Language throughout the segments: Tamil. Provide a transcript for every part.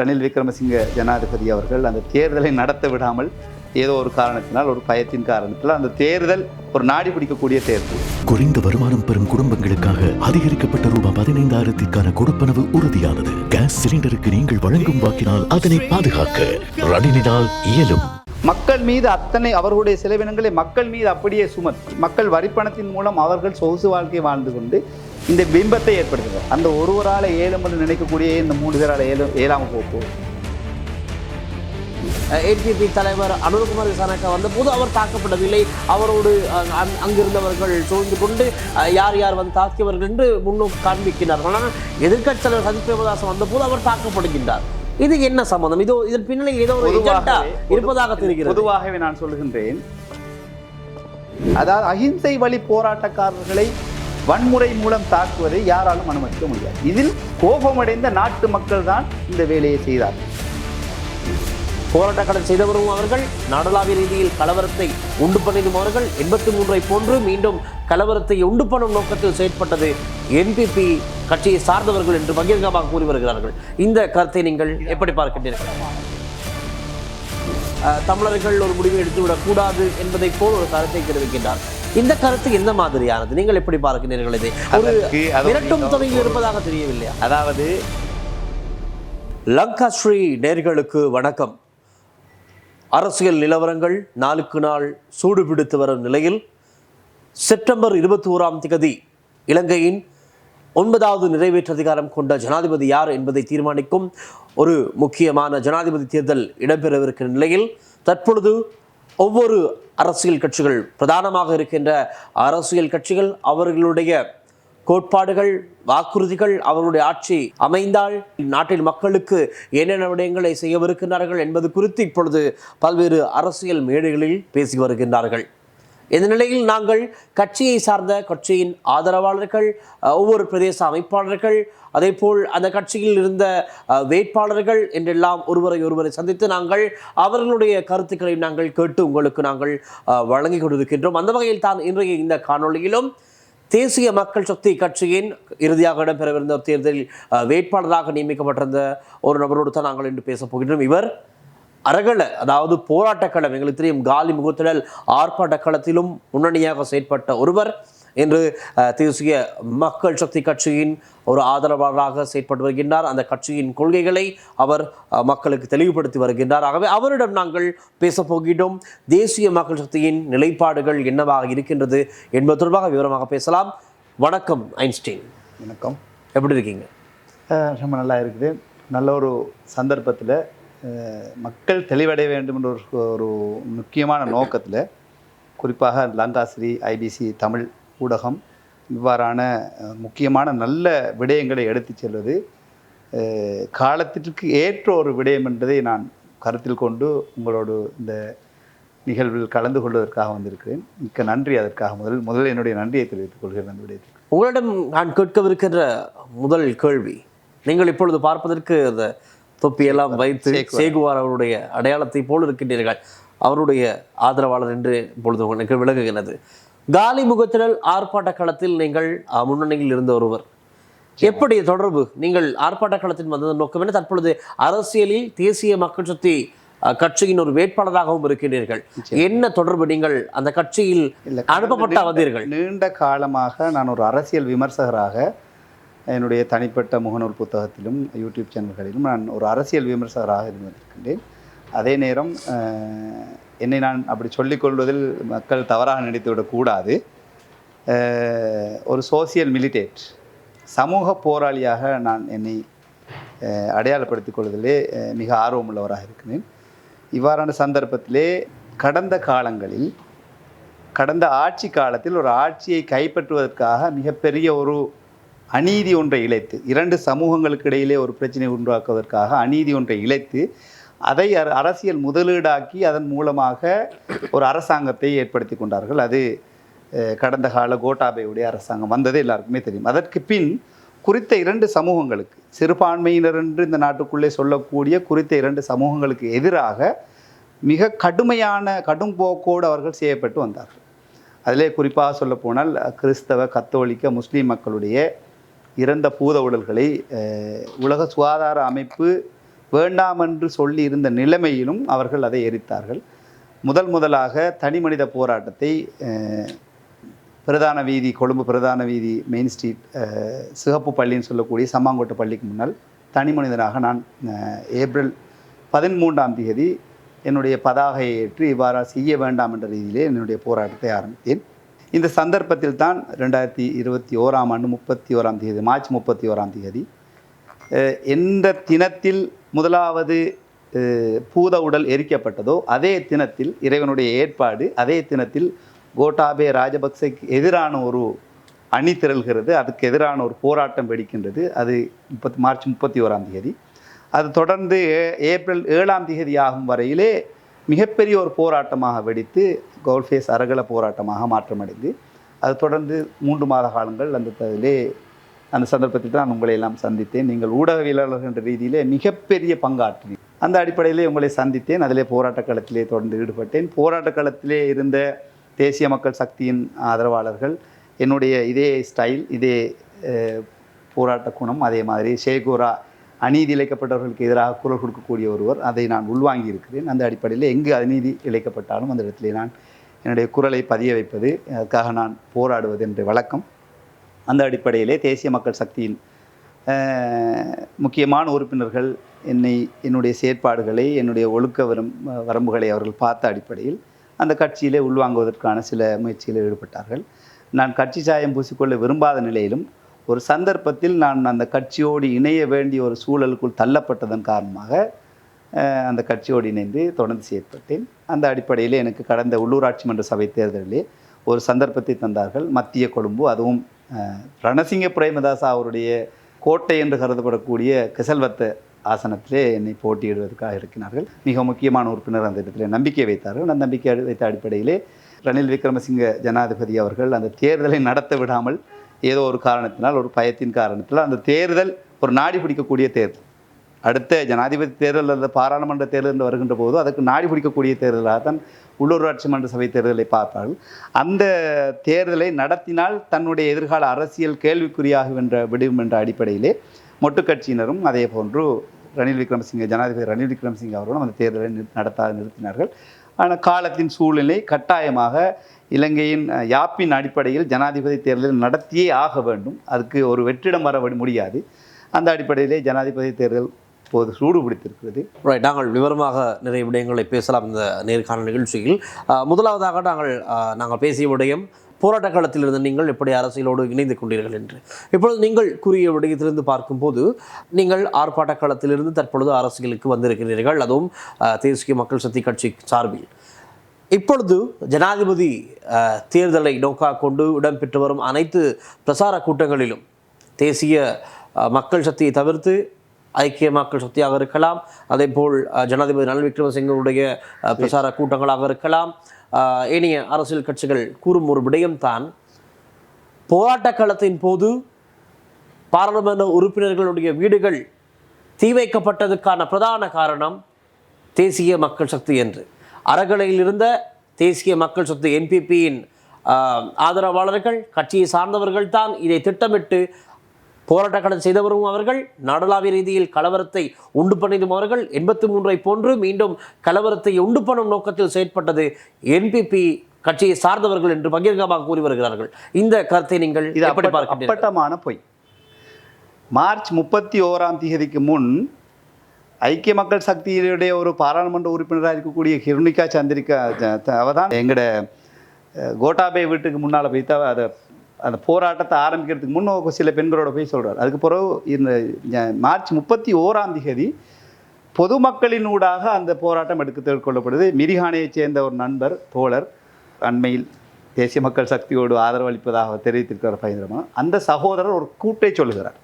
ரணில் விக்ரமசிங்க ஜனாதிபதி அவர்கள் அந்த தேர்தலை நடத்த விடாமல் ஏதோ ஒரு காரணத்தினால் ஒரு பயத்தின் காரணத்தினால் அந்த தேர்தல் ஒரு நாடி பிடிக்கக்கூடிய தேர்தல். குறைந்த வருமானம் பெறும் குடும்பங்களுக்காக அதிகரிக்கப்பட்ட ரூபாய் பதினைந்தாயிரத்திற்கான கொடுப்பனவு உறுதியானது. கேஸ் சிலிண்டருக்கு நீங்கள் வழங்கும் வாக்கினால் அதனை பாதுகாக்க ரணிலினால் இயலும். மக்கள் மீது அத்தனை அவர்களுடைய செலவினங்களை மக்கள் மீது அப்படியே சுமத்தி மக்கள் வரிப்பணத்தின் மூலம் அவர்கள் சொகுசு வாழ்க்கை வாழ்ந்து கொண்டு இந்த பிம்பத்தை ஏற்படுத்துகிறார் அந்த ஒருவரால் ஏழும் என்று நினைக்கக்கூடிய இந்த மூணு பேரால் ஏழு ஏழாமல் போகும் ஏடிபி தலைவர் அனுர்குமார் விசாரணைக்கு வந்தபோது அவர் தாக்கப்படவில்லை. அவரோடு அங்கிருந்தவர்கள் சூழ்ந்து கொண்டு யார் யார் வந்து தாக்கியவர்கள் என்று முன்னோக்கி காண்பிக்கிறார்கள். ஆனால் எதிர்க்கட்சி தலைவர் சஜித் பிரேமதாசன் வந்தபோது அவர் தாக்கப்படுகின்றார். இது என்ன சம்பந்தம்? இதோ இதன் பின்னணியில் ஏதோ ஒரு இருப்பதாக தெரிகிறது. பொதுவாகவே நான் சொல்லுகின்றேன். அதாவது அகிம்சை வழி போராட்டக்காரர்களை வன்முறை மூலம் தாக்குவதை யாராலும் அனுமதிக்க முடியாது. இதில் கோபமடைந்த நாட்டு மக்கள் தான் இந்த வேலையை செய்தார்கள் செய்து செய்தவரும் அவர்கள் நாடளாவிய ரீதியில் கலவரத்தை உண்டு பண்ணிடும் அவர்கள் எண்பத்தி மூன்றை போன்று மீண்டும் கலவரத்தை உண்டு பண்ணும் நோக்கத்தில் செயற்பட்டது என்பிபி கட்சியை சார்ந்தவர்கள் என்று பகிரங்கமாக கூறி வருகிறார்கள். இந்த கருத்தை நீங்கள் எப்படி பார்க்கின்றீர்கள்? தமிழர்கள் ஒரு முடிவை எடுத்துவிடக் கூடாது என்பதை போல் ஒரு கருத்தை தெரிவிக்கின்றார். இந்த கருத்து எந்த மாதிரியானது? நீங்கள் எப்படி பார்க்கிறீர்கள் இதை? மிரட்டும் தொடங்கி இருப்பதாக தெரியவில்லையா? அதாவது லங்கா ஸ்ரீ நேர்களுக்கு வணக்கம். அரசியல் நிலவரங்கள் நாளுக்கு நாள் சூடு பிடித்து வரும் நிலையில் செப்டம்பர் இருபத்தி ஓராம் திகதி இலங்கையின் ஒன்பதாவது நிறைவேற்று அதிகாரம் கொண்ட ஜனாதிபதி யார் என்பதை தீர்மானிக்கும் ஒரு முக்கியமான ஜனாதிபதி தேர்தல் இடம்பெறவிருக்கிற நிலையில் தற்பொழுது ஒவ்வொரு அரசியல் கட்சிகள் பிரதானமாக இருக்கின்ற அரசியல் கட்சிகள் அவர்களுடைய கோட்பாடுகள் வாக்குறுதிகள் அவருடைய ஆட்சி அமைந்தால் நாட்டின் மக்களுக்கு என்னென்ன விடயங்களை செய்யவிருக்கின்றார்கள் என்பது குறித்து இப்பொழுது பல்வேறு அரசியல் மேடைகளில் பேசி வருகின்றார்கள். இந்த நிலையில் நாங்கள் கட்சியை சார்ந்த கட்சியின் ஆதரவாளர்கள் ஒவ்வொரு பிரதேச அமைப்பாளர்கள் அதேபோல் அந்த கட்சியில் இருந்த வேட்பாளர்கள் என்றெல்லாம் ஒருவரை ஒருவரை சந்தித்து நாங்கள் அவர்களுடைய கருத்துக்களை நாங்கள் கேட்டு உங்களுக்கு நாங்கள் வழங்கி கொண்டிருக்கின்றோம். அந்த வகையில் தான் இன்றைய இந்த காணொளியிலும் தேசிய மக்கள் சக்தி கட்சியின் இறுதியாக இடம்பெறவிருந்த தேர்தலில் வேட்பாளராக நியமிக்கப்பட்டிருந்த ஒரு நபரோடு தான் நாங்கள் இன்று பேசப் போகின்றோம். இவர் அரகல அதாவது போராட்டக்களம் எங்களுக்கு தெரியும் காலி முகத்திடல் ஆர்ப்பாட்ட களத்திலும் முன்னணியாக செயற்பட்ட ஒருவர். இன்று அஹ், தேசிய மக்கள் சக்தி கட்சியின் ஒரு ஆதரவாளராக செயற்பட்டு வருகின்றார். அந்த கட்சியின் கொள்கைகளை அவர் மக்களுக்கு தெளிவுபடுத்தி வருகின்றார். ஆகவே அவரிடம் நாங்கள் பேசப் போகின்றோம். தேசிய மக்கள் சக்தியின் நிலைப்பாடுகள் என்னவாக இருக்கின்றது என்பது தொடர்பாக விவரமாக பேசலாம். வணக்கம் ஐன்ஸ்டீன். வணக்கம். எப்படி இருக்கீங்க? ரொம்ப நல்லா இருக்குது. நல்ல ஒரு சந்தர்ப்பத்தில் மக்கள் தெளிவடைய வேண்டும் என்ற ஒரு ஒரு முக்கியமான நோக்கத்தில் குறிப்பாக லங்காசிரி ஐபிசி தமிழ் ஊடகம் இவ்வாறான முக்கியமான நல்ல விடயங்களை எடுத்துச் செல்வது காலத்திற்கு ஏற்ற ஒரு விடயம் என்பதை நான் கருத்தில் கொண்டு உங்களோடு இந்த நிகழ்வில் கலந்து கொள்வதற்காக வந்திருக்கிறேன். மிக்க நன்றி. அதற்காக முதல் முதல் என்னுடைய நன்றியை தெரிவித்துக் கொள்கிறேன் அந்த விடயத்துக்கு உங்களிடம் நான் கேட்கவிருக்கின்ற முதல் கேள்வி நீங்கள் இப்பொழுது பார்ப்பதற்கு அந்த தொப்பியெல்லாம் வைத்து சேகுவார். அவருடைய அடையாளத்தை போல் இருக்கின்றீர்கள். அவருடைய ஆதரவாளர் என்று இப்பொழுது உங்களுக்கு விளங்குகிறது காலி முகத்திடல் ஆர்ப்பாட்ட களத்தில் நீங்கள் முன்னணியில் இருந்த ஒருவர். எப்படி தொடர்பு? நீங்கள் ஆர்ப்பாட்ட களத்தில் வந்ததன் நோக்கம் என்ன? தற்பொழுது அரசியலில் தேசிய மக்கள் சக்தி கட்சியின் ஒரு வேட்பாளராகவும் இருக்கின்றீர்கள். என்ன தொடர்பு நீங்கள் அந்த கட்சியில் அனுப்பப்பட்ட வந்தீர்கள்? நீண்ட காலமாக நான் ஒரு அரசியல் விமர்சகராக என்னுடைய தனிப்பட்ட முகநூல் புத்தகத்திலும் யூடியூப் சேனல்களிலும் நான் ஒரு அரசியல் விமர்சகராக இருந்து வந்திருக்கின்றேன் அதே நேரம் என்னை நான் அப்படி சொல்லிக்கொள்வதில் மக்கள் தவறாக நினைத்து விடக்கூடாது ஒரு சோசியல் மிலிட்டேட் சமூக போராளியாக நான் என்னை அடையாளப்படுத்திக் கொள்வதிலே மிக ஆர்வமுள்ளவராக இருக்கிறேன். இவ்வாறான சந்தர்ப்பத்திலே கடந்த காலங்களில் கடந்த ஆட்சி காலத்தில் ஒரு ஆட்சியை கைப்பற்றுவதற்காக மிகப்பெரிய ஒரு அநீதி ஒன்றை இழைத்து இரண்டு சமூகங்களுக்கு இடையிலே ஒரு பிரச்சனை உருவாக்குவதற்காக அநீதி ஒன்றை இழைத்து அதை அர- அரசியல் முதலீடாக்கி அதன் மூலமாக ஒரு அரசாங்கத்தை ஏற்படுத்தி கொண்டார்கள். அது கடந்த கால கோட்டாபையுடைய அரசாங்கம். வந்தது எல்லாருக்குமே தெரியும். அதற்கு பின் குறித்த இரண்டு சமூகங்களுக்கு சிறுபான்மையினர் என்று இந்த நாட்டுக்குள்ளே சொல்லக்கூடிய குறித்த இரண்டு சமூகங்களுக்கு எதிராக மிக கடுமையான கடும் போக்கோடு அவர்கள் செய்யப்பட்டு வந்தார்கள். அதிலே குறிப்பாக சொல்லப்போனால் கிறிஸ்தவ கத்தோலிக்க முஸ்லீம் மக்களுடைய இறந்த பூத உடல்களை உலக சுகாதார அமைப்பு வேண்டாம் என்று சொல்லி இருந்த நிலைமையிலும் அவர்கள் அதை எரித்தார்கள். முதல் முதலாக தனி மனித போராட்டத்தை பிரதான வீதி கொழும்பு பிரதான வீதி மெயின் ஸ்ட்ரீட் சிகப்பு பள்ளின்னு சொல்லக்கூடிய சம்மாங்கோட்டை பள்ளிக்கு முன்னால் தனி மனிதனாக நான் ஏப்ரல் பதிமூன்றாம் தேதி என்னுடைய பதாகையை ஏற்று இவ்வாறு செய்ய வேண்டாம் என்ற ரீதியிலே என்னுடைய போராட்டத்தை ஆரம்பித்தேன். இந்த சந்தர்ப்பத்தில் தான் ரெண்டாயிரத்தி இருபத்தி ஓராம் ஆண்டு முப்பத்தி ஓராம் தேதி மார்ச் முப்பத்தி ஓராம் தேதி எந்த தினத்தில் முதலாவது பூத உடல் எரிக்கப்பட்டதோ அதே தினத்தில் இறைவனுடைய ஏற்பாடு அதே தினத்தில் கோட்டாபே ராஜபக்சேக்கு எதிரான ஒரு அணி திரள்கிறது அதுக்கு எதிரான ஒரு போராட்டம் வெடிக்கின்றது அது முப்பத்தி மார்ச் முப்பத்தி ஓராம் தேதி. அது தொடர்ந்து ஏ- ஏப்ரல் ஏழாம் தேதி ஆகும் வரையிலே மிகப்பெரிய ஒரு போராட்டமாக வெடித்து கோல்ஃபேஸ் அரகல போராட்டமாக மாற்றமடைந்து அது தொடர்ந்து மூன்று மாத காலங்கள் அந்த அதிலே அந்த சந்தர்ப்பத்தில் தான் உங்களை எல்லாம் சந்தித்தேன். நீங்கள் ஊடகவியலாளர் என்ற ரீதியிலே மிகப்பெரிய பங்காற்றி அந்த அடிப்படையிலே உங்களை சந்தித்தேன். அதிலே போராட்ட களத்திலே தொடர்ந்து ஈடுபட்டேன். போராட்ட களத்திலே இருந்த தேசிய மக்கள் சக்தியின் ஆதரவாளர்கள் என்னுடைய இதே ஸ்டைல் இதே போராட்ட குணம் அதே மாதிரி ஷேகோரா அநீதி இழைக்கப்பட்டவர்களுக்கு எதிராக குரல் கொடுக்கக்கூடிய ஒருவர் அதை நான் உள்வாங்கி இருக்கிறேன் அந்த அடிப்படையில் எங்கு அநீதி இழைக்கப்பட்டாலும் அந்த இடத்திலே நான் என்னுடைய குரலை பதிய வைப்பது அதுக்காக நான் போராடுவது என்ற வழக்கம். அந்த அடிப்படையிலே தேசிய மக்கள் சக்தியின் முக்கியமான உறுப்பினர்கள் என்னை என்னுடைய செயற்பாடுகளை என்னுடைய ஒழுக்க வரும் வரம்புகளை அவர்கள் பார்த்த அடிப்படையில் அந்த கட்சியிலே உள்வாங்குவதற்கான சில முயற்சிகளில் ஈடுபட்டார்கள். நான் கட்சி சாயம் பூசிக்கொள்ள விரும்பாத நிலையிலும் ஒரு சந்தர்ப்பத்தில் நான் அந்த கட்சியோடு இணைய வேண்டிய ஒரு சூழலுக்குள் தள்ளப்பட்டதன் காரணமாக அந்த கட்சியோடு இணைந்து தொடர்ந்து செயற்பட்டேன். அந்த அடிப்படையில் எனக்கு கடந்த உள்ளூராட்சி மன்ற சபை தேர்தலிலே ஒரு சந்தர்ப்பத்தை தந்தார்கள். மத்திய கொழும்பு அதுவும் ரணசிங்க பிரேமதாசா அவருடைய கோட்டை என்று கருதப்படக்கூடிய கிசல்வத்த ஆசனத்திலே என்னை போட்டியிடுவதற்காக இருக்கிறார்கள். மிக முக்கியமான உறுப்பினர் அந்த இடத்துல நம்பிக்கை வைத்தார்கள். அந்த நம்பிக்கை வைத்த அடிப்படையிலே ரணில் விக்ரமசிங்க ஜனாதிபதி அவர்கள் அந்த தேர்தலை நடத்த விடாமல் ஏதோ ஒரு காரணத்தினால் ஒரு பயத்தின் காரணத்தினால் அந்த தேர்தல் ஒரு நாடி பிடிக்கக்கூடிய தேர்தல். அடுத்த ஜனாதிபதி தேர்தல் அல்லது பாராளுமன்ற தேர்தல் என்று வருகின்ற போது அதுக்கு நாடி பிடிக்கக்கூடிய தேர்தலாக தான் உள்ளூராட்சி மன்ற சபை தேர்தலை பார்த்தார்கள் அந்த தேர்தலை நடத்தினால் தன்னுடைய எதிர்கால அரசியல் கேள்விக்குறியாகும் என்ற விடும் என்ற அடிப்படையிலே மொட்டு கட்சியினரும் அதே போன்று ரணில் விக்ரமசிங்க ஜனாதிபதி ரணில் விக்ரமசிங்க அவர்களும் அந்த தேர்தலை நடத்த நிறுத்தினார்கள். ஆனால் காலத்தின் சூழ்நிலை கட்டாயமாக இலங்கையின் யாப்பின் அடிப்படையில் ஜனாதிபதி தேர்தல் நடத்தியே ஆக வேண்டும். அதுக்கு ஒரு வெற்றிடம் வர முடியாது. அந்த அடிப்படையிலே ஜனாதிபதி தேர்தல் இப்போது சூடு பிடித்திருக்கிறது ரைட் நாங்கள் விவரமாக நிறைய விடயங்களை பேசலாம் இந்த நேர்காணல் நிகழ்ச்சியில். முதலாவதாக நாங்கள் நாங்கள் பேசிய விடயம் போராட்ட காலத்திலிருந்து நீங்கள் எப்படி அரசியலோடு இணைந்து கொண்டீர்கள் என்று. இப்பொழுது நீங்கள் கூறிய விடயத்திலிருந்து பார்க்கும்போது நீங்கள் ஆர்ப்பாட்ட காலத்திலிருந்து தற்பொழுது அரசியலுக்கு வந்திருக்கிறீர்கள். அதுவும் தேசிய மக்கள் சக்தி கட்சி சார்பில். இப்பொழுது ஜனாதிபதி தேர்தலை நோக்காக கொண்டு இடம்பெற்று வரும் அனைத்து பிரசார கூட்டங்களிலும் தேசிய மக்கள் சக்தியை தவிர்த்து ஐக்கிய மக்கள் சக்தியாக இருக்கலாம். அதேபோல் அஹ், ஜனாதிபதி ரணில் விக்ரமசிங்கனுடைய பிரச்சார பிரசார கூட்டங்களாக இருக்கலாம். ஏனைய அரசியல் கட்சிகள் கூறும் ஒரு விடயம்தான் போராட்ட காலத்தின் போது பாராளுமன்ற உறுப்பினர்களுடைய வீடுகள் தீ வைக்கப்பட்டதுக்கான பிரதான காரணம் தேசிய மக்கள் சக்தி என்று. அறகலையில் இருந்த தேசிய மக்கள் சக்தி என்பிபியின் ஆதரவாளர்கள் கட்சியை சார்ந்தவர்கள் தான் இதை திட்டமிட்டு போராட்ட களம் செய்தவரும் அவர்கள் நாடளாவிய ரீதியில் கலவரத்தை உண்டு பண்ணிடும் அவர்கள் எண்பத்தி மூன்றை போன்று மீண்டும் கலவரத்தை உண்டு பண்ணும் நோக்கத்தில் செயற்பட்டது என்பிபி கட்சியை சார்ந்தவர்கள் என்று பகிரங்கமாக கூறி வருகிறார்கள். இந்த கருத்தை நீங்கள் இது பார்க்கின்றீர்கள்? அப்பட்டமான பொய். மார்ச் முப்பத்தி ஓராம் தேதிக்கு முன் ஐக்கிய மக்கள் சக்தியினுடைய ஒரு பாராளுமன்ற உறுப்பினராக இருக்கக்கூடிய ஹிருணிகா சந்திரிகா அவ தான் எங்கட அஹ், கோட்டாபே வீட்டுக்கு முன்னால் போய் தான் அதை அந்த போராட்டத்தை ஆரம்பிக்கிறதுக்கு முன்ன சில பெண்களோட போய் சொல்கிறார் அதுக்கு பிறகு இந்த மார்ச் முப்பத்தி ஓராம் தேதி பொதுமக்களினூடாக அந்த போராட்டம் எடுக்க கொள்ளப்படுது மிரிஹானையைச் சேர்ந்த ஒரு நண்பர் தோழர் அண்மையில் தேசிய மக்கள் சக்தியோடு ஆதரவளிப்பதாக தெரிவித்திருக்கிறார் பயந்திரமா அந்த சகோதரர் ஒரு கூட்டை சொல்லுகிறார்.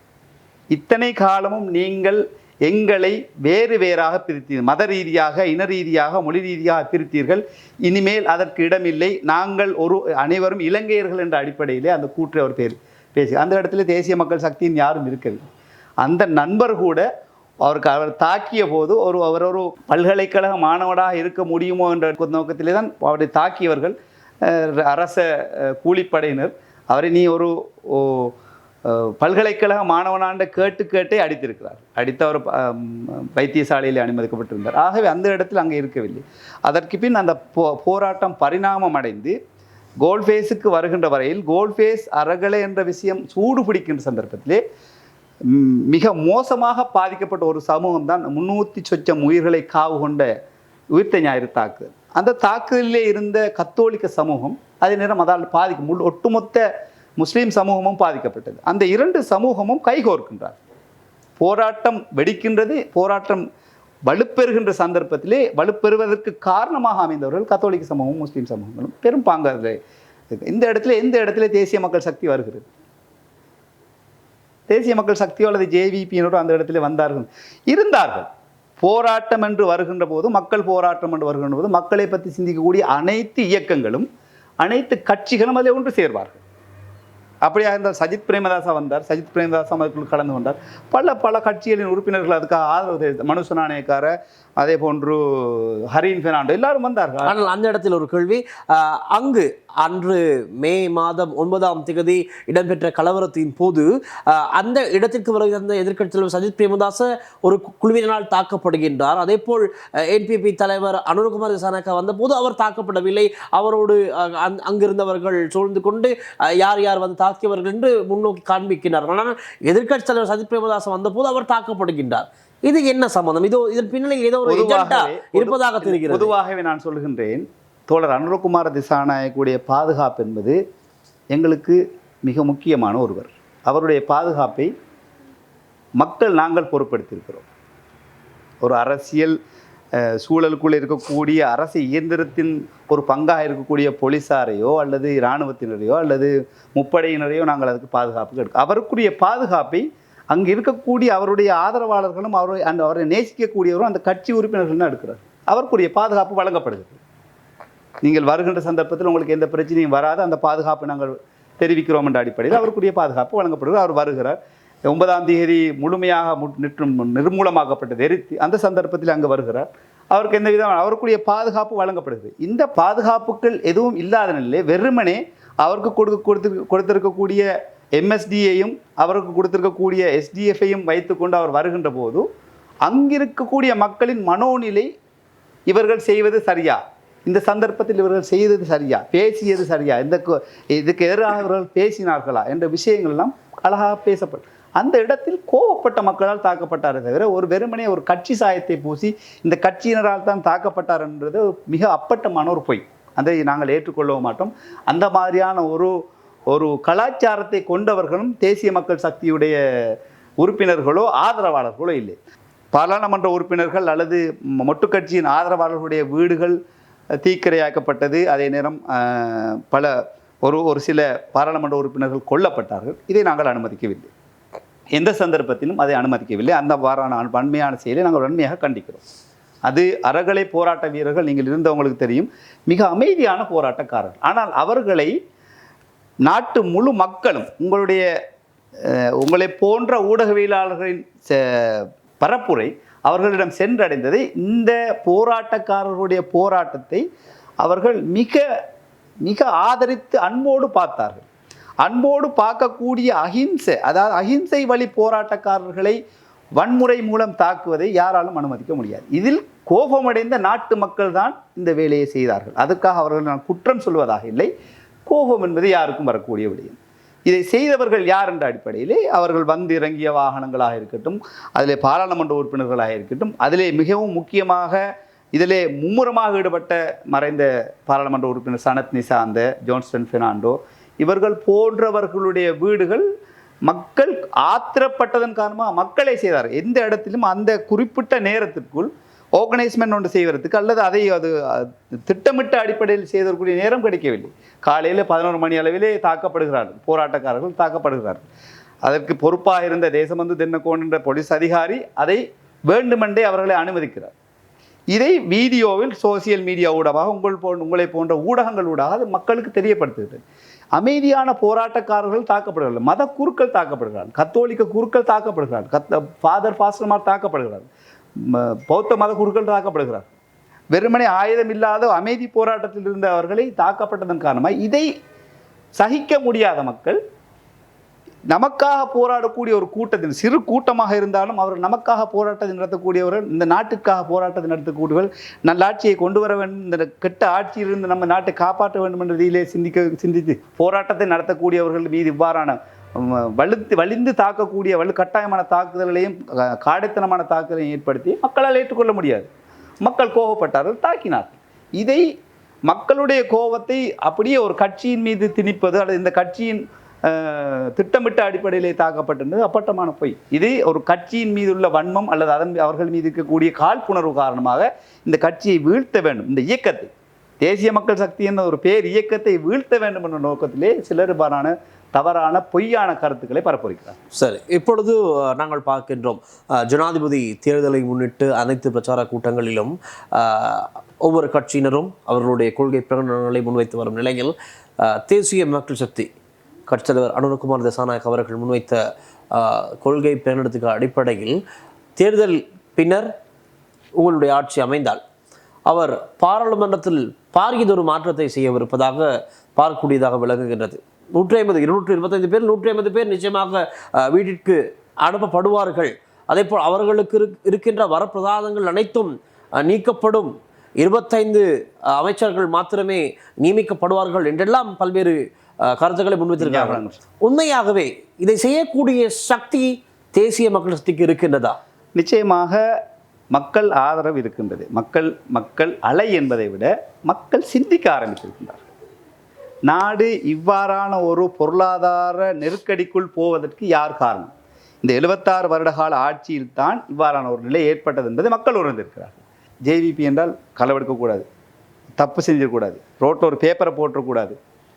இத்தனை காலமும் நீங்கள் எங்களை வேறு வேறாக பிரித்தீர்கள் மத ரீதியாக இன ரீதியாக மொழி ரீதியாக பிரித்தீர்கள். இனிமேல் அதற்கு இடமில்லை. நாங்கள் ஒரு அனைவரும் இலங்கையர்கள் என்ற அடிப்படையிலே அந்த கூற்றை அவர் பேர் பேசி அந்த இடத்துல தேசிய மக்கள் சக்தியின் யாரும் இருக்கவில்லை. அந்த நண்பர் கூட அவருக்கு அவர் தாக்கிய போது ஒரு அவர் ஒரு பல்கலைக்கழக மாணவனாக இருக்க முடியுமோ என்ற நோக்கத்திலே தான் அவரை தாக்கியவர்கள் அரச கூலிப்படையினர். அவரை நீ ஒரு ஓ, பல்கலைக்கழக மாணவனாண்ட கேட்டு கேட்டே அடித்திருக்கிறார். அடித்து அவர் வைத்தியசாலையில் அனுமதிக்கப்பட்டிருந்தார். ஆகவே அந்த இடத்தில் அங்கே இருக்கவில்லை. அதற்கு பின் அந்த போ போராட்டம் பரிணாமம் அடைந்து கோல்ஃபேஸுக்கு வருகின்ற வரையில் கோல்ஃபேஸ் அறகலை என்ற விஷயம் சூடு பிடிக்கின்ற சந்தர்ப்பத்திலே மிக மோசமாக பாதிக்கப்பட்ட ஒரு சமூகம் தான் முன்னூற்றி சொச்சம் உயிர்களை காவு கொண்ட உயிர்த்த ஞாயிறு தாக்குதல். அந்த தாக்குதலிலே இருந்த கத்தோலிக்க சமூகம் அதே நேரம் அதால் பாதிக்கும். முழு ஒட்டுமொத்த முஸ்லீம் சமூகமும் பாதிக்கப்பட்டது. அந்த இரண்டு சமூகமும் கைகோர்க்கின்றார் போராட்டம் வெடிக்கின்றது போராட்டம் வலுப்பெறுகின்ற சந்தர்ப்பத்திலே வலுப்பெறுவதற்கு காரணமாக அமைந்தவர்கள் கத்தோலிக்க சமூகமும் முஸ்லீம் சமூகங்களும் பெரும் பாங்கு இந்த இடத்துல எந்த இடத்துல தேசிய மக்கள் சக்தி வருகிறது. தேசிய மக்கள் சக்தியோ அல்லது ஜேவிபியினரோ அந்த இடத்துல வந்தார்கள். இருந்தார்கள். போராட்டம் என்று வருகின்ற போது மக்கள் போராட்டம் என்று வருகின்ற போது மக்களை பற்றி சிந்திக்கக்கூடிய அனைத்து இயக்கங்களும் அனைத்து கட்சிகளும் அதில் ஒன்று சேர்வார்கள். அப்படியா இருந்தால் சஜித் பிரேமதாசா வந்தார். சஜித் பிரேமதாசா அதற்குள் கலந்து கொண்டார். பல பல கட்சிகளின் உறுப்பினர்கள் அதுக்காக ஆதரவு மனுஷ நாணயக்கார அதே போன்று ஹரின் பெர்னாண்டோ எல்லாரும் வந்தார்கள். ஆனால் அந்த இடத்தில் ஒரு கேள்வி அங்கு அன்று மே மாதம் ஒன்பதாம் திகதி இடம்பெற்ற கலவரத்தின் போது அந்த இடத்திற்கு வருகிற எதிர்க்கட்சி தலைவர் சஜித் பிரேமதாச ஒரு குழுவினால் தாக்கப்படுகின்றார். அதே போல் என்பிபி தலைவர் அனுர்குமார் திசானக்கா வந்தபோது அவர் தாக்கப்படவில்லை. அவரோடு அங்கிருந்தவர்கள் சூழ்ந்து கொண்டு யார் யார் வந்து தாக்கியவர்கள் என்று முன்னோக்கி காண்பிக்கிறார் ஆனால் எதிர்க்கட்சி தலைவர் சஜித் பிரேமதாச வந்தபோது அவர் தாக்கப்படுகின்றார். இது என்ன சம்பந்தம்? இதோ இதன் பின்னணியில் ஏதோ ஒரு இருப்பதாக தெரிகிறது. பொதுவாகவே நான் சொல்கின்றேன் தோழர் அனுரகுமார திசாநாயக்குடைய பாதுகாப்பு என்பது எங்களுக்கு மிக முக்கியமான ஒருவர். அவருடைய பாதுகாப்பை மக்கள் நாங்கள் பொறுப்படுத்தியிருக்கிறோம் ஒரு அரசியல் அஹ், சூழலுக்குள் இருக்கக்கூடிய அரசு இயந்திரத்தின் ஒரு பங்காக இருக்கக்கூடிய போலீசாரையோ அல்லது இராணுவத்தினரையோ அல்லது முப்படையினரையோ நாங்கள் அதுக்கு பாதுகாப்பு எடுக்க அவருக்குரிய பாதுகாப்பை அங்கே இருக்கக்கூடிய அவருடைய ஆதரவாளர்களும் அவரை அந்த அவரை நேசிக்கக்கூடியவரும் அந்த கட்சி உறுப்பினர்கள் தான் எடுக்கிறார் அவருக்குரிய பாதுகாப்பு வழங்கப்படுகிறது. நீங்கள் வருகின்ற சந்தர்ப்பத்தில் உங்களுக்கு எந்த பிரச்சனையும் வராது. அந்த பாதுகாப்பு நாங்கள் தெரிவிக்கிறோம் என்ற அடிப்படையில் அவருக்குரிய பாதுகாப்பு வழங்கப்படுகிறது. அவர் வருகிறார். ஒன்பதாம் தேதி முழுமையாக மு- நிற்றும் நிர்மூலமாக்கப்பட்டது. எரித்து அந்த சந்தர்ப்பத்தில் அங்கே வருகிறார். அவருக்கு எந்த விதமான அவருக்குரிய பாதுகாப்பு வழங்கப்படுது இந்த பாதுகாப்புகள் எதுவும் இல்லாத நிலையிலே வெறுமனே அவருக்கு கொடுக்க கொடுத்து கொடுத்திருக்கக்கூடிய எம்எஸ்டியையும் அவருக்கு கொடுத்திருக்கக்கூடிய எஸ்டிஎஃப்ஐயும் வைத்துக்கொண்டு அவர் வருகின்ற போது அங்கிருக்கக்கூடிய மக்களின் மனோநிலை இவர்கள் செய்வது சரியா? இந்த சந்தர்ப்பத்தில் இவர்கள் செய்தது சரியா? பேசியது சரியா? இந்த இதுக்கு எதிராக இவர்கள் பேசினார்களா? என்ற விஷயங்கள் எல்லாம் அழகாக பேசப்படும் அந்த இடத்தில் கோவப்பட்ட மக்களால் தாக்கப்பட்டாரே தவிர ஒரு வெறுமனே ஒரு கட்சி சாயத்தை பூசி இந்த கட்சியினரால் தான் தாக்கப்பட்டார் என்றது மிக அப்பட்டமான ஒரு பொய். அதை நாங்கள் ஏற்றுக்கொள்ளவும் மாட்டோம். அந்த மாதிரியான ஒரு ஒரு கலாச்சாரத்தை கொண்டவர்களும் தேசிய மக்கள் சக்தியுடைய உறுப்பினர்களோ ஆதரவாளர்களோ இல்லை. பாராளுமன்ற உறுப்பினர்கள் அல்லது மொட்டுக்கட்சியின் மொட்டு கட்சியின் ஆதரவாளர்களுடைய வீடுகள் தீக்கிரையாக்கப்பட்டது. அதே நேரம் பல ஒரு ஒரு சில பாராளுமன்ற உறுப்பினர்கள் கொல்லப்பட்டார்கள். இதை நாங்கள் அனுமதிக்கவில்லை. எந்த சந்தர்ப்பத்திலும் அதை அனுமதிக்கவில்லை. அந்த வாரான வன்மையான செயலை நாங்கள் வன்மையாக கண்டிக்கிறோம். அது அறகலை போராட்ட வீரர்கள் நீங்கள் இருந்தவங்களுக்கு தெரியும் மிக அமைதியான போராட்டக்காரர்கள். ஆனால் அவர்களை நாட்டு முழு மக்களும் உங்களுடைய உங்களை போன்ற ஊடகவியலாளர்களின் பரப்புரை அவர்களிடம் சென்றடைந்ததை இந்த போராட்டக்காரர்களுடைய போராட்டத்தை அவர்கள் மிக மிக ஆதரித்து அன்போடு பார்த்தார்கள். அன்போடு பார்க்கக்கூடிய அஹிம்சை அதாவது அஹிம்சை வழி போராட்டக்காரர்களை வன்முறை மூலம் தாக்குவதை யாராலும் அனுமதிக்க முடியாது. இதில் கோபமடைந்த நாட்டு மக்கள் தான் இந்த வேலையை செய்தார்கள். அதுக்காக அவர்கள் நான் குற்றம் சொல்வதாக இல்லை. கோபம் என்பது யாருக்கும் வரக்கூடிய விடயம். இதை செய்தவர்கள் யார் என்ற அடிப்படையிலே அவர்கள் வந்து இறங்கிய வாகனங்களாக இருக்கட்டும் அதிலே பாராளுமன்ற உறுப்பினர்களாக இருக்கட்டும் அதிலே மிகவும் முக்கியமாக இதிலே மும்முரமாக ஈடுபட்ட மறைந்த பாராளுமன்ற உறுப்பினர் சனத் நிசாந்த ஜோன்ஸ்டன் பெர்னாண்டோ இவர்கள் போன்றவர்களுடைய வீடுகள் மக்கள் ஆத்திரப்பட்டதன் காரணமாக மக்களை செய்தார் எந்த இடத்திலும் அந்த குறிப்பிட்ட நேரத்திற்குள் ஆர்கனைஸ்மெண்ட் ஒன்று செய்வதற்கு அல்லது அதை அது திட்டமிட்ட அடிப்படையில் செய்வதற்குரிய நேரம் கிடைக்கவில்லை. காலையில் பதினோரு மணி அளவிலே தாக்கப்படுகிறார்கள். போராட்டக்காரர்கள் தாக்கப்படுகிறார்கள். அதற்கு பொறுப்பாக இருந்த தேசபந்து தென்னக்கோன் என்ற போலீஸ் அதிகாரி அதை வேண்டுமென்றே அவர்களை அனுமதிக்கிறார். இதை வீடியோவில் சோசியல் மீடியா ஊடகமாக உங்கள் போ உங்களை போன்ற ஊடகங்கள் ஊடாக அது மக்களுக்கு தெரியப்படுத்துகிறது. அமைதியான போராட்டக்காரர்கள் தாக்கப்படுகிறார்கள். மத குருக்கள் தாக்கப்படுகிறார்கள். கத்தோலிக்க குருக்கள் தாக்கப்படுகிறார்கள். கத்த ஃபாதர் பாஸ்டர்மார் தாக்கப்படுகிறார்கள். பௌத்த மத குருக்கள் தாக்கப்படுகிறார் வெறுமனே ஆயுதம் இல்லாத அமைதி போராட்டத்தில் இருந்த அவர்களை தாக்கப்பட்டதன் காரணமாக இதை சகிக்க முடியாத மக்கள் நமக்காக போராடக்கூடிய ஒரு கூட்டத்தின் சிறு கூட்டமாக இருந்தாலும் அவர்கள் நமக்காக போராட்டத்தை நடத்தக்கூடியவர்கள் இந்த நாட்டுக்காக போராட்டத்தை நடத்தக்கூடியவர்கள் நல்லாட்சியை கொண்டு வர வேண்டும் இந்த கெட்ட ஆட்சியிலிருந்து நம்ம நாட்டை காப்பாற்ற வேண்டும் என்ற ரீதியிலே சிந்திக்க சிந்தித்து போராட்டத்தை நடத்தக்கூடியவர்கள் மீது இவ்வாறான வலுத்து வலிந்து தாக்கக்கூடிய வலு கட்டாயமான தாக்குதல்களையும் காடைத்தனமான தாக்குதலையும் ஏற்படுத்தி மக்களால் ஏற்றுக்கொள்ள முடியாது. மக்கள் கோபப்பட்டார்கள் தாக்கினார்கள். இதை மக்களுடைய கோபத்தை அப்படியே ஒரு கட்சியின் மீது திணிப்பது அல்லது இந்த கட்சியின் திட்டமிட்ட அடிப்படையிலே தாக்கப்பட்டிருந்தது அப்பட்டமான பொய். இது ஒரு கட்சியின் மீது உள்ள வன்மம் அல்லது அதன் அவர்கள் மீது இருக்கக்கூடிய காழ்ப்புணர்வு காரணமாக இந்த கட்சியை வீழ்த்த வேண்டும். இந்த இயக்கத்தை தேசிய மக்கள் சக்தி என்ற ஒரு பேர் இயக்கத்தை வீழ்த்த வேண்டும் என்ற நோக்கத்திலே சிலர் தவறான பொய்யான கருத்துக்களை பரப்புரைக்கிறார் சரி இப்பொழுது நாங்கள் பார்க்கின்றோம் ஜனாதிபதி தேர்தலை முன்னிட்டு அனைத்து பிரச்சார கூட்டங்களிலும் ஒவ்வொரு கட்சியினரும் அவர்களுடைய கொள்கை பிரகடனங்களை முன்வைத்து வரும் நிலையில் தேசிய மக்கள் சக்தி கட்சித் தலைவர் அனுரகுமார் தசாநாயக் அவர்கள் முன்வைத்த கொள்கை பிரகடனத்துக்கு அடிப்படையில் தேர்தல் பின்னர் உங்களுடைய ஆட்சி அமைந்தால் அவர் பாராளுமன்றத்தில் பாரியதொரு மாற்றத்தை செய்யவிருப்பதாக பார்க்கக்கூடியதாக விளங்குகின்றது. நூற்றி ஐம்பது இருநூற்றி இருபத்தைந்து பேர் நூற்றி ஐம்பது பேர் நிச்சயமாக வீட்டிற்கு அனுப்பப்படுவார்கள். அதேபோல் அவர்களுக்கு இருக்- இருக்கின்ற வரப்பிரசாதங்கள் அனைத்தும் நீக்கப்படும். இருபத்தைந்து அமைச்சர்கள் மாத்திரமே நியமிக்கப்படுவார்கள் என்றெல்லாம் பல்வேறு கருத்துக்களை முன்வைத்திருக்கிறார்கள். உண்மையாகவே இதை செய்யக்கூடிய சக்தி தேசிய மக்கள் சக்திக்கு இருக்கின்றதா? நிச்சயமாக மக்கள் ஆதரவு இருக்கின்றது. மக்கள் மக்கள் அலை என்பதை விட மக்கள் சிந்திக்க ஆரம்பித்திருக்கின்றார்கள். நாடு இவ்வாறான ஒரு பொருளாதார நெருக்கடிக்குள் போவதற்கு யார் காரணம்? இந்த எழுபத்தாறு வருடகால ஆட்சியில் தான் இவ்வாறான ஒரு நிலை ஏற்பட்டது என்பதை மக்கள் உணர்ந்திருக்கிறார்கள். ஜேவிபி என்றால் களவெடுக்கக்கூடாது தப்பு செஞ்சிடக்கூடாது ரோட்டில் ஒரு பேப்பரை போட்டுறக்கூடாது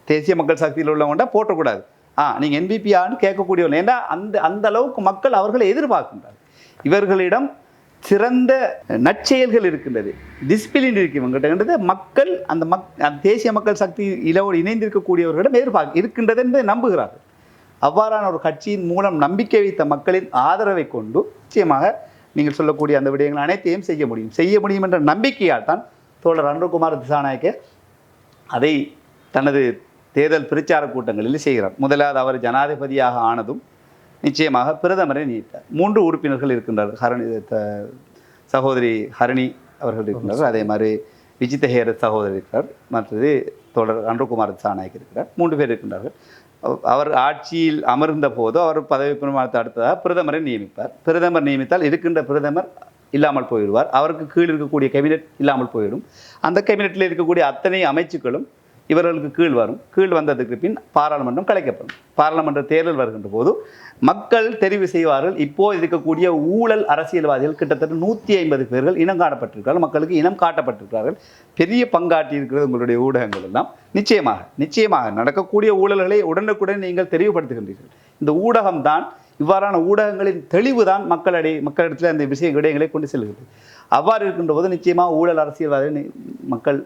தேசிய மக்கள் சக்தியில் உள்ளவங்கள்ட்ட போட்டக்கூடாது. ஆ நீங்கள் என்பிபி ஆன்னு கேட்கக்கூடியவங்க ஏன்னா அந்த அந்த அளவுக்கு மக்கள் அவர்களை எதிர்பார்க்கின்றார் இவர்களிடம் சிறந்த நற்செயல்கள் இருக்கின்றது. டிசிப்ளின் இருக்கு இவங்ககிட்ட மக்கள் அந்த மக் அந்த தேசிய மக்கள் சக்தி இலவோடு இணைந்திருக்கக்கூடியவர்களிடம் எதிர்பார்க்க இருக்கின்றது என்பதை நம்புகிறார்கள். அவ்வாறான ஒரு கட்சியின் மூலம் நம்பிக்கை வைத்த மக்களின் ஆதரவை கொண்டு நிச்சயமாக நீங்கள் சொல்லக்கூடிய அந்த விடயங்கள் அனைத்தையும் செய்ய முடியும். செய்ய முடியும் என்ற நம்பிக்கையால் தான் தோழர் அன்புகுமார் திசாநாயக்க அதை தனது தேர்தல் பிரச்சார கூட்டங்களில் செய்கிறார். முதலாவது அவர் ஜனாதிபதியாக ஆனதும் நிச்சயமாக பிரதமரை நியமித்தார் மூன்று உறுப்பினர்கள் இருக்கின்றார்கள். ஹரணி சகோதரி ஹரணி அவர்கள் இருக்கின்றார்கள். அதே மாதிரி விஜித் ஹேரத் சகோதரர் இருக்கிறார். மற்றது தொடர் அன்றுகுமார் சாநாயக் இருக்கிறார். மூன்று பேர் இருக்கின்றார்கள். அவர் ஆட்சியில் அமர்ந்த போதோ அவர் பதவி பிரமாணத்தை அடுத்ததாக பிரதமரை நியமிப்பார். பிரதமர் நியமித்தால் இருக்கின்ற பிரதமர் இல்லாமல் போயிடுவார். அவருக்கு கீழ் இருக்கக்கூடிய கேபினெட் இல்லாமல் போயிடும். அந்த கேபினெட்டில் இருக்கக்கூடிய அத்தனை அமைச்சுக்களும் இவர்களுக்கு கீழ் வரும். கீழ் வந்ததுக்கு பின் பாராளுமன்றம் கலைக்கப்படும். பாராளுமன்ற தேர்தல் வருகின்ற போது மக்கள் தெரிவு செய்வார்கள். இப்போ இருக்கக்கூடிய ஊழல் அரசியல்வாதிகள் கிட்டத்தட்ட நூற்றி ஐம்பது பேர்கள் இனம் காணப்பட்டிருக்கிறார்கள். மக்களுக்கு இனம் காட்டப்பட்டிருக்கிறார்கள். பெரிய பங்காற்றி இருக்கிறது உங்களுடைய ஊடகங்கள் எல்லாம். நிச்சயமாக நிச்சயமாக நடக்கக்கூடிய ஊழல்களை உடனுக்குடன் நீங்கள் தெளிவுபடுத்துகின்றீர்கள் இந்த ஊடகம்தான் இவ்வாறான ஊடகங்களின் தெளிவு தான் மக்களிடையே மக்களிடத்தில் அந்த விஷய விடயங்களை கொண்டு செல்கிறது. அவ்வாறு இருக்கின்ற போது நிச்சயமாக ஊழல் அரசியல்வாதிகள் மக்கள்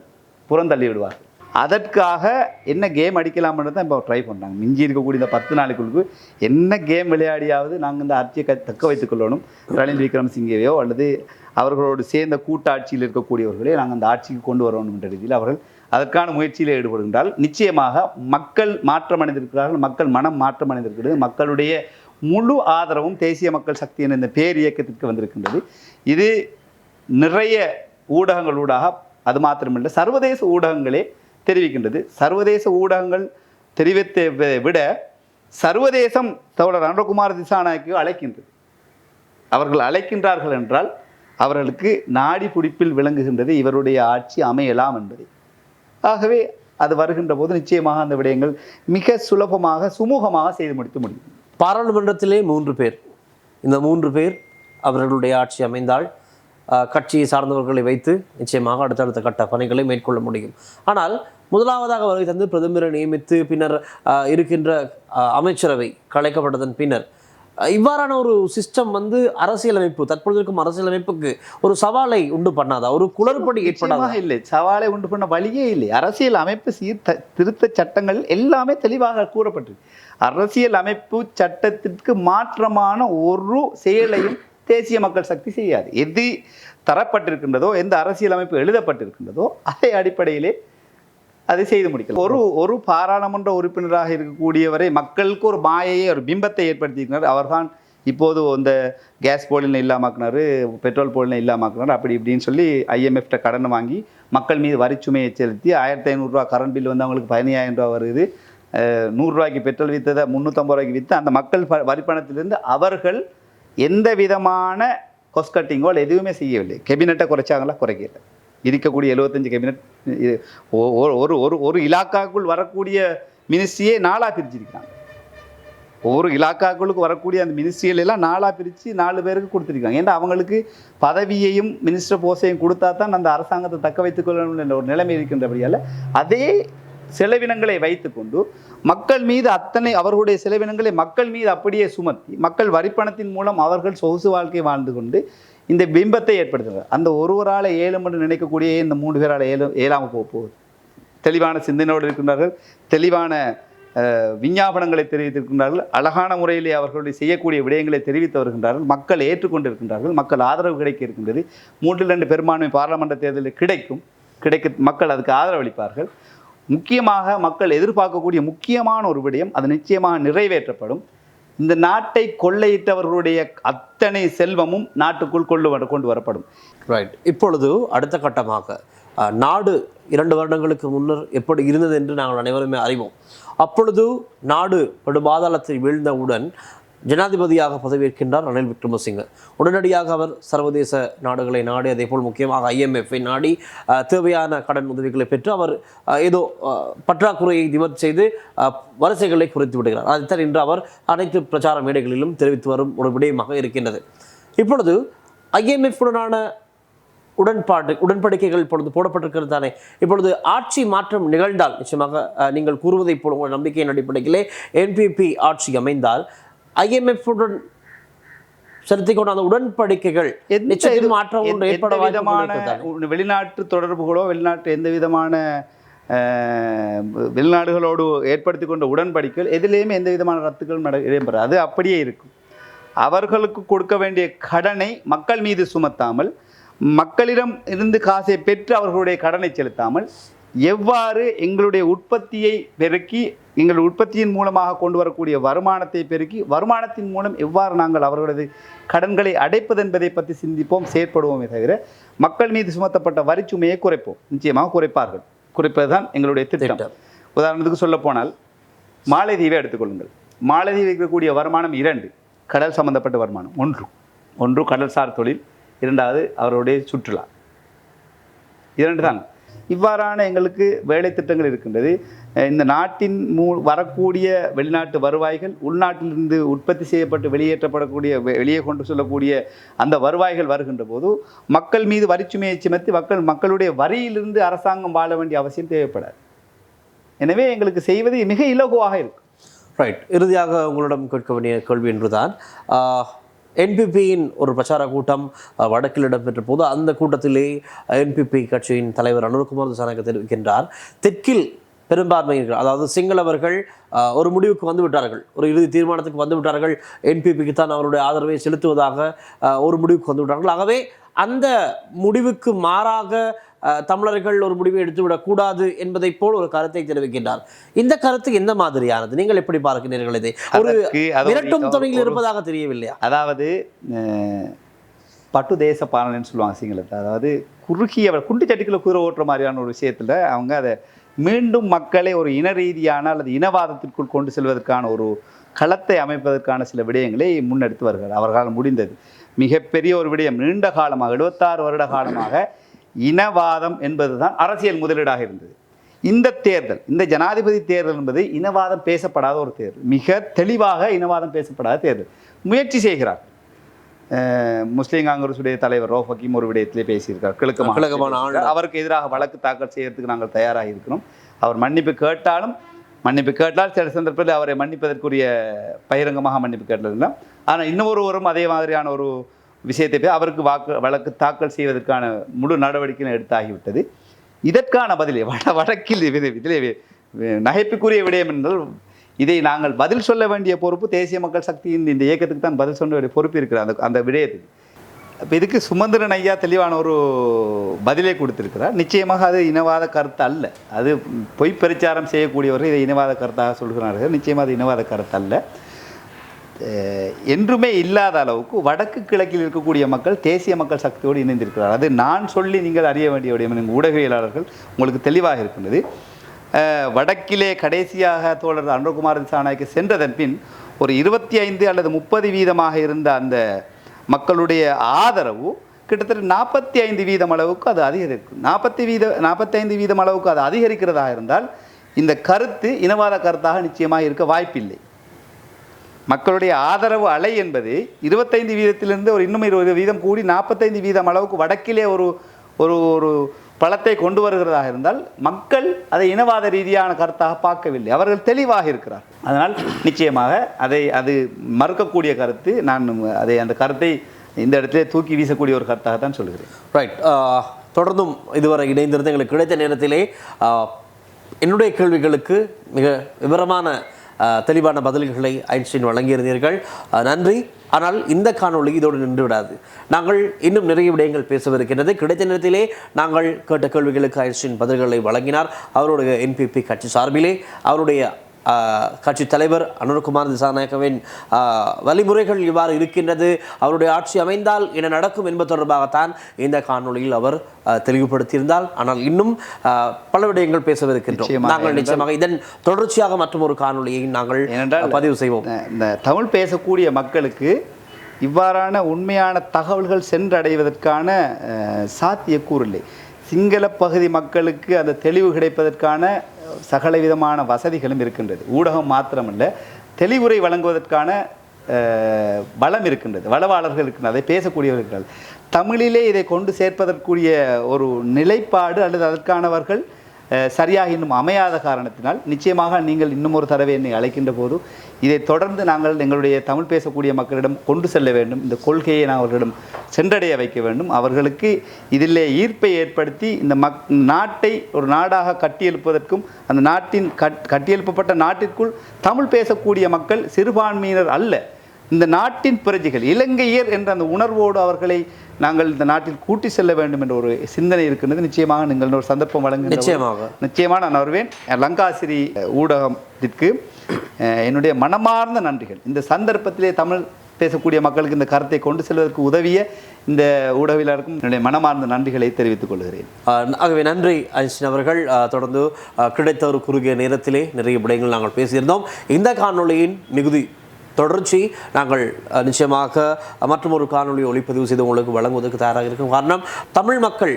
புறந்தள்ளி விடுவார்கள். அதற்காக என்ன கேம் அடிக்கலாம்ன்றது தான் இப்போ ட்ரை பண்ணுறாங்க மிஞ்சி இருக்கக்கூடிய இந்த பத்து நாளுக்குள்ளுக்கு என்ன கேம் விளையாடியாவது நாங்கள் இந்த ஆட்சியை க தக்க வைத்துக் கொள்ளணும் ரணில் விக்ரமசிங்கவையோ அல்லது அவர்களோடு சேர்ந்த கூட்டாட்சியில் இருக்கக்கூடியவர்களே நாங்கள் அந்த ஆட்சிக்கு கொண்டு வரணும் என்ற ரீதியில் அவர்கள் அதற்கான முயற்சியில் ஈடுபடுகின்றால் நிச்சயமாக மக்கள் மாற்றம் அடைந்திருக்கிறார்கள். மக்கள் மனம் மாற்றம் அடைந்திருக்கிறது. மக்களுடைய முழு ஆதரவும் தேசிய மக்கள் சக்தி என்ற இந்த பேர் இயக்கத்திற்கு வந்திருக்கின்றது. இது நிறைய ஊடகங்களூடாக அது மாத்திரமில்லை சர்வதேச ஊடகங்களே தெரிவிக்கின்றது. சர்வதேச ஊடகங்கள் தெரிவித்தை விட சர்வதேசம் தோழர் அனுரகுமார் திசாநாயக்கு அழைக்கின்றது. அவர்கள் அழைக்கின்றார்கள் என்றால் அவர்களுக்கு நாடி பிடிப்பில் விளங்குகின்றது இவருடைய ஆட்சி அமையலாம் என்பதை. ஆகவே அது வருகின்ற போது நிச்சயமாக அந்த விடயங்கள் மிக சுலபமாக சுமூகமாக செய்து முடித்து முடியும். பாராளுமன்றத்திலே மூன்று பேர். இந்த மூன்று பேர் அவர்களுடைய ஆட்சி அமைந்தால் கட்சியை சார்ந்தவர்களை வைத்து நிச்சயமாக அடுத்தடுத்த கட்ட பணிகளை மேற்கொள்ள முடியும். ஆனால் முதலாவதாக வருகை தந்து பிரதமரை நியமித்து பின்னர் இருக்கின்ற அமைச்சரவை கலைக்கப்பட்டதன் பின்னர் இவ்வாறான ஒரு சிஸ்டம் வந்து அரசியலமைப்பு தற்பொழுது இருக்கும் அரசியலமைப்புக்கு ஒரு சவாலை உண்டு பண்ணாதா? ஒரு குளறுபடி ஏற்படாதா? இல்லை. சவாலை உண்டு பண்ண வழியே இல்லை. அரசியல் அமைப்பு சீர்த திருத்த சட்டங்கள் எல்லாமே தெளிவாக கூறப்பட்டிருக்கு. அரசியல் அமைப்பு சட்டத்திற்கு மாற்றமான ஒரு செயலையும் தேசிய மக்கள் சக்தி செய்யாது. எது தரப்பட்டிருக்கின்றதோ எந்த அரசியலமைப்பு எழுதப்பட்டிருக்கின்றதோ அதை அடிப்படையிலே அதை செய்து முடிக்கலாம். ஒரு ஒரு பாராளுமன்ற உறுப்பினராக இருக்கக்கூடியவரை மக்களுக்கு ஒரு மாயையை ஒரு பிம்பத்தை ஏற்படுத்தியிருக்கிறார். அவர்தான் இப்போது இந்த கேஸ் போலினை இல்லாமாக்குனாரு பெட்ரோல் போலினை இல்லாமாக்குனாரு அப்படி இப்படின்னு சொல்லி ஐஎம்எஃப்ட கடன் வாங்கி மக்கள் மீது வரிச்சுமையை செலுத்தி ஆயிரத்தி ஐநூறுரூவா கரண்ட் பில் வந்து அவங்களுக்கு பதினையாயிரம் ரூபா வருது. நூறுரூவாய்க்கு பெட்ரோல் விற்றதை முந்நூற்றம்பது ரூபாய்க்கு விற்று அந்த மக்கள் ப- வரிப்பணத்திலிருந்து அவர்கள் எந்த விதமான கொஸ்ட் கட்டிங்கோ எதுவுமே செய்யவில்லை. கெபினட்டை குறைச்சாங்களா? குறைக்கல. இருக்கக்கூடிய எழுபத்தஞ்சு கெபினட் இது ஒ- ஒ- ஒரு ஒரு ஒரு இலாக்காக்குள் வரக்கூடிய மினிஸ்ட்ரியே நாளாக பிரிச்சிருக்காங்க ஒவ்வொரு இலாக்காக்களுக்கு வரக்கூடிய அந்த மினிஸ்ட்ரிகள் எல்லாம் நாளாக பிரித்து நாலு பேருக்கு கொடுத்துருக்காங்க ஏன்னா அவங்களுக்கு பதவியையும் மினிஸ்டர் போஸ்டையும் கொடுத்தா தான் அந்த அரசாங்கத்தை தக்க வைத்துக் கொள்ளணும் என்ற ஒரு நிலைமை இருக்கின்றபடியால் அதே செலவினங்களை வைத்துக்கொண்டு மக்கள் மீது அத்தனை அவர்களுடைய செலவினங்களை மக்கள் மீது அப்படியே சுமத்தி மக்கள் வரிப்பணத்தின் மூலம் அவர்கள் சொகுசு வாழ்க்கை வாழ்ந்து கொண்டு இந்த பிம்பத்தை ஏற்படுத்துகிறார். அந்த ஒருவரால் ஏழும் என்று நினைக்கக்கூடிய இந்த மூன்று பேரால் ஏலம் ஏழாமல் போக போகுது. தெளிவான சிந்தனையோடு இருக்கின்றார்கள் தெளிவான விஞ்ஞாபனங்களை தெரிவித்திருக்கின்றார்கள் அழகான முறையிலே அவர்களுடைய செய்யக்கூடிய விடயங்களை தெரிவித்து வருகின்றார்கள் மக்கள் ஏற்றுக்கொண்டிருக்கின்றார்கள் மக்கள் ஆதரவு கிடைக்க இருக்கின்றது. மூன்றில் ரெண்டு பெரும்பான்மை பாராளுமன்ற தேர்தலில் கிடைக்கும் கிடைக்க மக்கள் அதுக்கு ஆதரவளிப்பார்கள். முக்கியமாக மக்கள் எதிர்பார்க்கக்கூடிய முக்கியமான ஒரு விடயம் அது நிச்சயமாக நிறைவேற்றப்படும். இந்த நாட்டை கொள்ளையிட்டவர்களுடைய அத்தனை செல்வமும் நாட்டுக்குள் கொண்டு வர கொண்டு வரப்படும். ரைட் இப்பொழுது அடுத்த கட்டமாக நாடு இரண்டு வருடங்களுக்கு முன்னர் எப்படி இருந்தது என்று நாங்கள் அனைவருமே அறிவோம். அப்பொழுது நாடு படுபாதாளத்தில் வீழ்ந்தவுடன் ஜனாதிபதியாக பதவியேற்கின்றார் ரணில் விக்ரமசிங்க. உடனடியாக அவர் சர்வதேச நாடுகளை நாடி அதே போல் முக்கியமாக ஐஎம்எஃப்ஐ நாடி தேவையான கடன் உதவிகளை பெற்று அவர் ஏதோ பற்றாக்குறையை நிவர்த்தி செய்து வரிசைகளை குறைத்து விடுகிறார். அதைத்தான் இன்று அவர் அனைத்து பிரச்சார மேடைகளிலும் தெரிவித்து வரும் ஒரு விடயமாக இருக்கின்றது. இப்பொழுது ஐஎம்எஃப்புடனான உடன்பாடு உடன்படிக்கைகள் இப்பொழுது போடப்பட்டிருக்கிறது தானே? இப்பொழுது ஆட்சி மாற்றம் நிகழ்ந்தால் நிச்சயமாக நீங்கள் கூறுவதை போல உங்கள் நம்பிக்கையின் அடிப்படையிலே என்பிபி ஆட்சி அமைந்தால் உடன் செலுத்திக் கொண்ட அந்த உடன்படிக்கைகள் நிச்சயம் மாற்றம் ஒன்று ஏற்பட விதமான வெளிநாட்டு தொடர்புகளோ வெளிநாட்டு எந்த விதமான வெளிநாடுகளோடு ஏற்படுத்தி கொண்ட உடன்படிக்கைகள் எதிலேயுமே எந்த விதமான ரத்துக்களும் நட இடம்பெறாது அது அப்படியே இருக்கும். அவர்களுக்கு கொடுக்க வேண்டிய கடனை மக்கள் மீது சுமத்தாமல் மக்களிடம் இருந்து காசை பெற்று அவர்களுடைய கடனை செலுத்தாமல் எவ்வாறு எங்களுடைய உற்பத்தியை பெருக்கி எங்கள் உற்பத்தியின் மூலமாக கொண்டு வரக்கூடிய வருமானத்தை பெருக்கி வருமானத்தின் மூலம் எவ்வாறு நாங்கள் அவர்களது கடன்களை அடைப்பது என்பதை பற்றி சிந்திப்போம் செயற்படுவோமே தவிர மக்கள் மீது சுமத்தப்பட்ட வரிச்சுமையை குறைப்போம். நிச்சயமாக குறைப்பார்கள். குறைப்பதுதான் எங்களுடைய திட்டம். உதாரணத்துக்கு சொல்ல போனால் மாலைதீவை எடுத்துக்கொள்ளுங்கள். மாலைதீவு இருக்கக்கூடிய வருமானம் இரண்டு. கடல் சம்பந்தப்பட்ட வருமானம் ஒன்று. ஒன்று கடல்சார் தொழில். இரண்டாவது அவருடைய சுற்றுலா. இரண்டு தான் இவ்வாறான எங்களுக்கு வேலை திட்டங்கள் இருக்கின்றது. இந்த நாட்டின் மூ வரக்கூடிய வெளிநாட்டு வருவாய்கள் உள்நாட்டிலிருந்து உற்பத்தி செய்யப்பட்டு வெளியேற்றப்படக்கூடிய வெ- வெளியே கொண்டு சொல்லக்கூடிய அந்த வருவாய்கள் வருகின்ற போது மக்கள் மீது வரிச்சுமையை சுமத்தி மக்கள் மக்களுடைய வரியிலிருந்து அரசாங்கம் வாழ வேண்டிய அவசியம் தேவைப்படாது. எனவே எங்களுக்கு செய்வது மிக இலகுவாக இருக்கும். ரைட் இறுதியாக உங்களிடம் கேட்க வேண்டிய கேள்வி என்றுதான் என்பிபியின் ஒரு பிரச்சார கூட்டம் வடக்கில் இடம்பெற்ற போது அந்த கூட்டத்திலே என்பிபி கட்சியின் தலைவர் அனுர்குமார் திசாநாயக்க தெரிவிக்கின்றார். தெற்கில் பெரும்பான்மை அதாவது சிங்களவர்கள் ஒரு முடிவுக்கு வந்து விட்டார்கள். ஒரு இறுதி தீர்மானத்துக்கு வந்து விட்டார்கள். என்பிபிக்கு தான் அவருடைய ஆதரவை செலுத்துவதாக ஒரு முடிவுக்கு வந்து விட்டார்கள். ஆகவே அந்த முடிவுக்கு மாறாக தமிழர்கள் ஒரு முடிவை எடுத்துவிடக் கூடாது என்பதைப் போல் ஒரு கருத்தை தெரிவிக்கின்றார். இந்த கருத்து எந்த மாதிரியானது? நீங்கள் எப்படி பார்க்கிறீர்கள் இதை? ஒரு மிரட்டும் துணையில் இருப்பதாக தெரியவில்லையா? அதாவது பட்டு தேச பாலனைன்னு சொல்லுவாங்க சிங்களத்தை அதாவது குறுகிய குண்டு சட்டிக்குள்ள குதிரை ஓட்டுற மாதிரியான ஒரு விஷயத்தில் அவங்க அதை மீண்டும் மக்களை ஒரு இன ரீதியான அல்லது இனவாதத்திற்குள் கொண்டு செல்வதற்கான ஒரு களத்தை அமைப்பதற்கான சில விடயங்களை முன்னெடுத்து வருகிறார். அவர்களால் முடிந்தது. மிகப்பெரிய ஒரு விடயம். நீண்ட காலமாக எழுபத்தாறு வருட காலமாக இனவாதம் என்பதுதான் அரசியல் முதலீடாக இருந்தது. இந்த தேர்தல் இந்த ஜனாதிபதி தேர்தல் என்பது இனவாதம் பேசப்படாத ஒரு தேர்தல். மிக தெளிவாக இனவாதம் பேசப்படாத தேர்தல். முயற்சி செய்கிறார். முஸ்லீம் காங்கிரஸுடைய தலைவர் ரோஃப் ஹக்கீம் ஒரு விடயத்திலே பேசியிருக்கார். கிழக்கு. அவருக்கு எதிராக வழக்கு தாக்கல் செய்யறதுக்கு நாங்கள் தயாராக இருக்கிறோம். அவர் மன்னிப்பு கேட்டாலும் மன்னிப்பு கேட்டால் சில சந்தர்ப்பத்தில் அவரை மன்னிப்பதற்குரிய பகிரங்கமாக மன்னிப்பு கேட்டதில்லை. ஆனால் இன்னொருவரும் அதே மாதிரியான ஒரு விஷயத்தை போய் அவருக்கு வாக்கு வழக்கு தாக்கல் செய்வதற்கான முழு நடவடிக்கையும் எடுத்தாகிவிட்டது. இதற்கான பதிலே வட வடக்கில் இதில் இதிலே நகைப்புக்குரிய விடயம் என்றால் இதை நாங்கள் பதில் சொல்ல வேண்டிய பொறுப்பு தேசிய மக்கள் சக்தியின் இந்த இயக்கத்துக்கு தான் பதில் சொல்ல வேண்டிய பொறுப்பு இருக்கிறார் அந்த அந்த விடயத்துக்கு. இப்போ இதுக்கு சுமந்திரன் ஐயா தெளிவான ஒரு பதிலை கொடுத்திருக்கிறார். நிச்சயமாக அது இனவாத கருத்து அல்ல. அது பொய் பிரச்சாரம் செய்யக்கூடியவர்கள் இதை இனவாத கருத்தாக சொல்கிறார்கள். நிச்சயமாக அது இனவாத கருத்து அல்ல. என்றுமே இல்லாத அளவுக்கு வடக்கு கிழக்கில் இருக்கக்கூடிய மக்கள் தேசிய மக்கள் சக்தியோடு இணைந்திருக்கிறார் அது நான் சொல்லி நீங்கள் அறிய வேண்டிய விடயம் ஊடகவியலாளர்கள் உங்களுக்கு தெளிவாக இருக்கின்றது. வடக்கிலே கடைசியாக தோழர் அனுகுமார் திசாநாயக்கு சென்றதன் பின் ஒரு இருபத்தி ஐந்து அல்லது முப்பது வீதமாக இருந்த அந்த மக்களுடைய ஆதரவு கிட்டத்தட்ட நாற்பத்தி ஐந்து வீதம் அளவுக்கு அது அதிகரிக்கும். நாற்பத்தி வீத நாற்பத்தைந்து வீதம் அளவுக்கு அது அதிகரிக்கிறதாக இருந்தால் இந்த கருத்து இனவாத கருத்தாக நிச்சயமாக இருக்க வாய்ப்பில்லை. மக்களுடைய ஆதரவு அலை என்பது இருபத்தைந்து வீதத்திலிருந்து ஒரு இன்னும் இருபது வீதம் கூடி நாற்பத்தைந்து வீதம் அளவுக்கு வடக்கிலே ஒரு ஒரு ஒரு பலத்தை கொண்டு வருகிறதாக இருந்தால் மக்கள் அதை இனவாத ரீதியான கருத்தாக பார்க்கவில்லை. அவர்கள் தெளிவாக இருக்கிறார். அதனால் நிச்சயமாக அதை அது மறுக்கக்கூடிய கருத்து நான் அதை அந்த கருத்தை இந்த இடத்திலே தூக்கி வீசக்கூடிய ஒரு கருத்தாக தான் சொல்கிறேன் ரைட் தொடர்ந்தும் இதுவரை இணைந்திருந்து எங்களுக்கு கிடைத்த நேரத்திலே என்னுடைய கேள்விகளுக்கு மிக விவரமான தெளிவான பதில்களை ஐன்ஸ்டீன் வழங்கியிருந்தீர்கள். நன்றி. ஆனால் இந்த காணொளி இதோடு நின்று விடாது. நாங்கள் இன்னும் நிறைய விடயங்கள் பேசவிருக்கின்றது. கிடைத்த நேரத்திலே நாங்கள் கேட்ட கேள்விகளுக்கு ஐன்ஸ்டீன் பதில்களை வழங்கினார். அவருடைய என்பிபி கட்சி சார்பிலே அவருடைய கட்சி தலைவர் அனுர்குமார் திசாநாயக்கவின் வழிமுறைகள் இவ்வாறு இருக்கின்றது. அவருடைய ஆட்சி அமைந்தால் என்ன நடக்கும் என்பது தொடர்பாகத்தான் இந்த காணொளியில் அவர் தெளிவுபடுத்தியிருந்தால் ஆனால் இன்னும் பல விடயங்கள் பேசவிருக்கின்றோம். நாங்கள் நிச்சயமாக இதன் தொடர்ச்சியாக மற்றும் ஒரு காணொளியை நாங்கள் பதிவு செய்வோம். இந்த- தமிழ் பேசக்கூடிய மக்களுக்கு இவ்வாறான உண்மையான தகவல்கள் சென்றடைவதற்கான சாத்தியக்கூறு இல்லை. சிங்கள பகுதி மக்களுக்கு அந்த தெளிவு கிடைப்பதற்கான சகல விதமான வசதிகளும் இருக்கின்றது. ஊடகம் மாத்திரமல்ல தெளிவுரை வழங்குவதற்கான வளம் பலம் இருக்கின்றது. வளவாளர்கள் இருக்கின்றது அதை பேசக்கூடியவர்கள் தமிழிலே இதை கொண்டு சேர்ப்பதற்குரிய ஒரு நிலைப்பாடு அல்லது அதற்கானவர்கள் சரியாக இன்னும் அமையாத காரணத்தினால் நிச்சயமாக நீங்கள் இன்னும் ஒரு தடவை என்னை அழைக்கின்ற போது இதை தொடர்ந்து நாங்கள் எங்களுடைய தமிழ் பேசக்கூடிய மக்களிடம் கொண்டு செல்ல வேண்டும். இந்த கொள்கையை நான் அவர்களிடம் சென்றடைய வைக்க வேண்டும். அவர்களுக்கு இதிலே ஈர்ப்பை ஏற்படுத்தி இந்த மக் நாட்டை ஒரு நாடாக கட்டியெழுப்பதற்கும் அந்த நாட்டின் கட் கட்டியெழுப்பப்பட்ட நாட்டிற்குள் தமிழ் பேசக்கூடிய மக்கள் சிறுபான்மையினர் அல்ல. இந்த நாட்டின் பிரஜைகள் இலங்கையர் என்ற அந்த உணர்வோடு அவர்களை நாங்கள் இந்த நாட்டில் கூட்டி செல்ல வேண்டும் என்ற ஒரு சிந்தனை இருக்கின்றது. நிச்சயமாக நீங்கள் ஒரு சந்தர்ப்பம் போது நிச்சயமாக. நிச்சயமாக நான் வருவேன். லங்காசிரி ஊடகத்திற்கு என்னுடைய மனமார்ந்த நன்றிகள். இந்த சந்தர்ப்பத்திலே தமிழ் பேசக்கூடிய மக்களுக்கு இந்த கருத்தை கொண்டு செல்வதற்கு உதவிய இந்த ஊடகவியலாளருக்கும் என்னுடைய மனமார்ந்த நன்றிகளை தெரிவித்துக் கொள்கிறேன். ஆகவே நன்றி ஐன்ஸ்டீன் அவர்கள். தொடர்ந்து கிடைத்த ஒரு குறுகிய நேரத்திலே நிறைய விடயங்கள் நாங்கள் பேசியிருந்தோம். இந்த காணொளியின் மிகுதி தொடர்ச்சி. நாங்கள் நிச்சயமாக மற்றும் ஒரு காணொலி ஒளிப்பதிவு செய்து உங்களுக்கு வழங்குவதற்கு தயாராக இருக்கும். காரணம் தமிழ் மக்கள்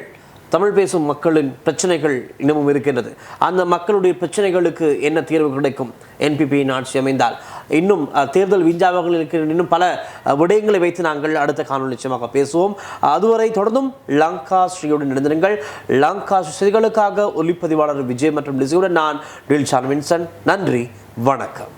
தமிழ் பேசும் மக்களின் பிரச்சனைகள் இன்னமும் இருக்கின்றது. அந்த மக்களுடைய பிரச்சனைகளுக்கு என்ன தீர்வு கிடைக்கும்? என்பிபியின் ஆட்சி அமைந்தால். இன்னும் தேர்தல் விஞ்ஞாபகங்கள் இருக்கின்ற இன்னும் பல விடயங்களை வைத்து நாங்கள் அடுத்த காணொலி நிச்சயமாக பேசுவோம். அதுவரை தொடர்ந்தும் லங்கா ஸ்ரீயுடன் இணைந்திருங்கள். லங்கா செய்திகளுக்காக ஒலிப்பதிவாளர் விஜய் மற்றும் லிசியுடன் நான் டில் சான் வின்சன். நன்றி வணக்கம்.